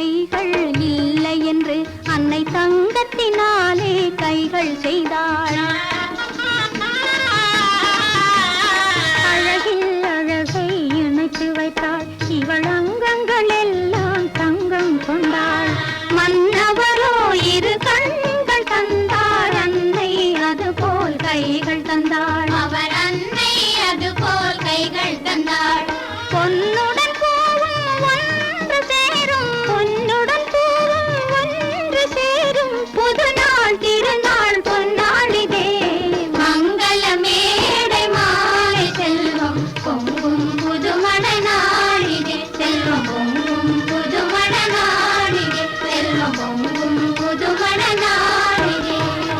கைகள் இல்லை என்று அன்னை தங்கத்தினாலே கைகள் செய்தாள். அழகில் அழகை இணைத்து வைத்தாள். இவளா